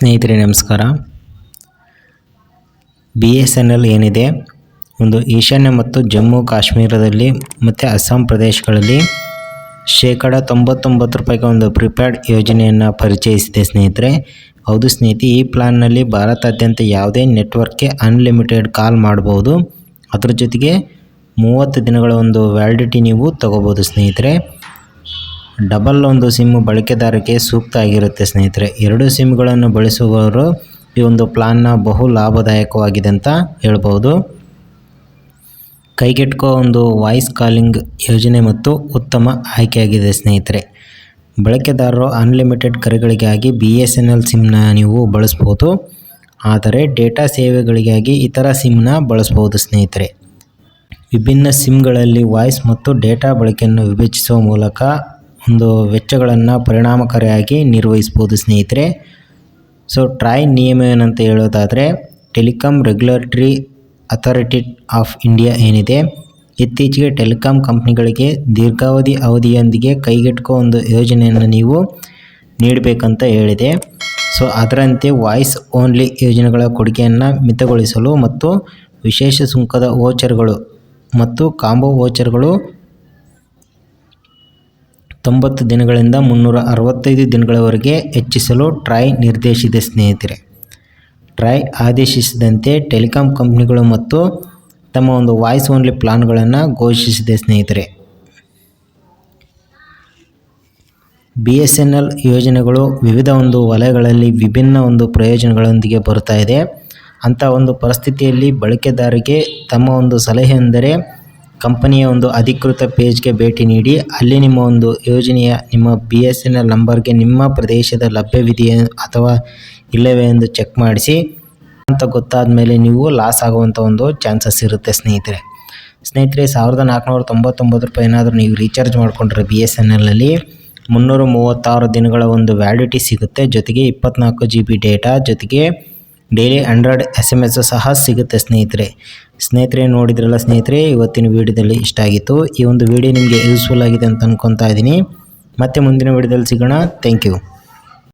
ಸ್ನೇಹಿತರೆ, ನಮಸ್ಕಾರ. B S N L ಏನಿದೆ? ಒಂದು ಈಶಾನ್ಯ ಮತ್ತು ಜಮ್ಮು ಕಾಶ್ಮೀರದಲ್ಲಿ ಮತ್ತು ಅಸ್ಸಾಂ ಪ್ರದೇಶಗಳಲ್ಲಿ ಶೇಕಡ ತೊಂಬತ್ತೊಂಬತ್ತು ರೂಪಾಯಿಗೆ ಒಂದು ಪ್ರಿಪೇರ್ಡ್ ಯೋಜನೆಯನ್ನು ಪರಿಚಯಿಸಿದೆ ಸ್ನೇಹಿತರೆ. ಹೌದು ಸ್ನೇಹಿತಿ ಈ ಪ್ಲಾನ್ನಲ್ಲಿ ಭಾರತಾದ್ಯಂತ ಯಾವುದೇ ನೆಟ್ವರ್ಕ್ಗೆ ಅನ್ಲಿಮಿಟೆಡ್ ಕಾಲ್ ಮಾಡ್ಬೋದು. ಅದ್ರ ಜೊತೆಗೆ ಮೂವತ್ತು ದಿನಗಳ ಒಂದು ವ್ಯಾಲಿಡಿಟಿ ನೀವು ತಗೋಬೋದು ಸ್ನೇಹಿತರೆ. ಡಬಲ್ ಒಂದು ಸಿಮ್ ಬಳಕೆದಾರರಿಗೆ ಸೂಕ್ತ ಆಗಿರುತ್ತೆ ಸ್ನೇಹಿತರೆ. ಎರಡು ಸಿಮ್ಗಳನ್ನು ಬಳಸುವವರು ಈ ಒಂದು ಪ್ಲಾನ್ನ ಬಹು ಲಾಭದಾಯಕವಾಗಿದೆ ಅಂತ ಹೇಳ್ಬೋದು. ಕೈಗೆಟ್ಕೋ ಒಂದು ವಾಯ್ಸ್ ಕಾಲಿಂಗ್ ಯೋಜನೆ ಮತ್ತು ಉತ್ತಮ ಆಯ್ಕೆಯಾಗಿದೆ ಸ್ನೇಹಿತರೆ. ಬಳಕೆದಾರರು ಅನ್ಲಿಮಿಟೆಡ್ ಕರೆಗಳಿಗಾಗಿ ಬಿ ಎಸ್ ಎನ್ ಎಲ್ ಸಿಮ್ನ ನೀವು ಬಳಸ್ಬೋದು. ಆದರೆ ಡೇಟಾ ಸೇವೆಗಳಿಗಾಗಿ ಇತರ ಸಿಮ್ನ ಬಳಸ್ಬೋದು ಸ್ನೇಹಿತರೆ. ವಿಭಿನ್ನ ಸಿಮ್ಗಳಲ್ಲಿ ವಾಯ್ಸ್ ಮತ್ತು ಡೇಟಾ ಬಳಕೆಯನ್ನು ವಿಭಜಿಸುವ ಮೂಲಕ ಒಂದು ವೆಚ್ಚಗಳನ್ನು ಪರಿಣಾಮಕಾರಿಯಾಗಿ ನಿರ್ವಹಿಸ್ಬೋದು, ಸ್ನೇಹಿತರೆ. ಸೊ ಟ್ರಾಯ್ ನಿಯಮ ಏನಂತ ಹೇಳೋದಾದರೆ telecom regulatory authority of India ಏನಿದೆ, ಇತ್ತೀಚೆಗೆ ಟೆಲಿಕಾಂ ಕಂಪ್ನಿಗಳಿಗೆ ದೀರ್ಘಾವಧಿ ಅವಧಿಯೊಂದಿಗೆ ಕೈಗೆಟುಕೋ ಒಂದು ಯೋಜನೆಯನ್ನು ನೀವು ನೀಡಬೇಕಂತ ಹೇಳಿದೆ. ಸೊ ಅದರಂತೆ ವಾಯ್ಸ್ ಓನ್ಲಿ ಯೋಜನೆಗಳ ಕೊಡುಗೆಯನ್ನು ಮಿತಗೊಳಿಸಲು ಮತ್ತು ವಿಶೇಷ ಸುಂಕದ ವೋಚರ್ಗಳು ಮತ್ತು ಕಾಂಬೋ ವೋಚರ್ಗಳು ತೊಂಬತ್ತು ದಿನಗಳಿಂದ ಮುನ್ನೂರ ಅರವತ್ತೈದು ದಿನಗಳವರೆಗೆ ಹೆಚ್ಚಿಸಲು ಟ್ರಾಯ್ ನಿರ್ದೇಶಿಸಿದೆ ಸ್ನೇಹಿತರೆ. ಟ್ರಾಯ್ ಆದೇಶಿಸಿದಂತೆ ಟೆಲಿಕಾಂ ಕಂಪ್ನಿಗಳು ಮತ್ತು ತಮ್ಮ ಒಂದು ವಾಯ್ಸ್ ಓನ್ಲಿ ಪ್ಲಾನ್ಗಳನ್ನು ಘೋಷಿಸಿದೆ ಸ್ನೇಹಿತರೆ. ಬಿ ಎಸ್ ಎನ್ ಎಲ್ ಯೋಜನೆಗಳು ವಿವಿಧ ಒಂದು ವಲಯಗಳಲ್ಲಿ ವಿಭಿನ್ನ ಒಂದು ಪ್ರಯೋಜನಗಳೊಂದಿಗೆ ಬರ್ತಾ ಇದೆ. ಅಂಥ ಒಂದು ಪರಿಸ್ಥಿತಿಯಲ್ಲಿ ಬಳಕೆದಾರರಿಗೆ ತಮ್ಮ ಒಂದು ಸಲಹೆ ಎಂದರೆ ಕಂಪನಿಯ ಒಂದು ಅಧಿಕೃತ ಪೇಜ್ಗೆ ಭೇಟಿ ನೀಡಿ, ಅಲ್ಲಿ ನಿಮ್ಮ ಒಂದು ಯೋಜನೆಯ ನಿಮ್ಮ ಬಿ ಎಸ್ ಎನ್ ಎಲ್ ನಂಬರ್ಗೆ ನಿಮ್ಮ ಪ್ರದೇಶದ ಲಭ್ಯವಿದೆಯೇ ಅಥವಾ ಇಲ್ಲವೇ ಎಂದು ಚೆಕ್ ಮಾಡಿಸಿ. ಅಂತ ಗೊತ್ತಾದ ಮೇಲೆ ನೀವು ಲಾಸ್ ಆಗುವಂಥ ಒಂದು ಚಾನ್ಸಸ್ ಇರುತ್ತೆ ಸ್ನೇಹಿತರೆ. ಸ್ನೇಹಿತರೆ, ಸಾವಿರದ ನಾಲ್ಕುನೂರ ತೊಂಬತ್ತೊಂಬತ್ತು ರೂಪಾಯಿ ಏನಾದರೂ ನೀವು ರೀಚಾರ್ಜ್ ಮಾಡಿಕೊಂಡ್ರೆ ಬಿ ಎಸ್ ಎನ್ ಎಲ್ಲಲ್ಲಿ ಮುನ್ನೂರ ಮೂವತ್ತಾರು ದಿನಗಳ ಒಂದು ವ್ಯಾಲಿಡಿಟಿ ಸಿಗುತ್ತೆ. ಜೊತೆಗೆ ಇಪ್ಪತ್ನಾಲ್ಕು ಜಿ ಬಿ ಡೇಟಾ ಜೊತೆಗೆ daily hundred S M S ಸಹ ಸಿಗುತ್ತೆ ಸ್ನೇಹಿತರೆ. ಸ್ನೇಹಿತರೆ ನೋಡಿದ್ರಲ್ಲ ಸ್ನೇಹಿತರೆ, ಇವತ್ತಿನ ವೀಡಿಯೋದಲ್ಲಿ ಇಷ್ಟ ಆಗಿತ್ತು. ಈ ಒಂದು ವಿಡಿಯೋ ನಿಮಗೆ ಯೂಸ್ಫುಲ್ ಆಗಿದೆ ಅಂತ ಅಂದ್ಕೊತಾ ಇದ್ದೀನಿ. ಮತ್ತೆ ಮುಂದಿನ ವಿಡಿಯೋದಲ್ಲಿ ಸಿಗೋಣ. Thank you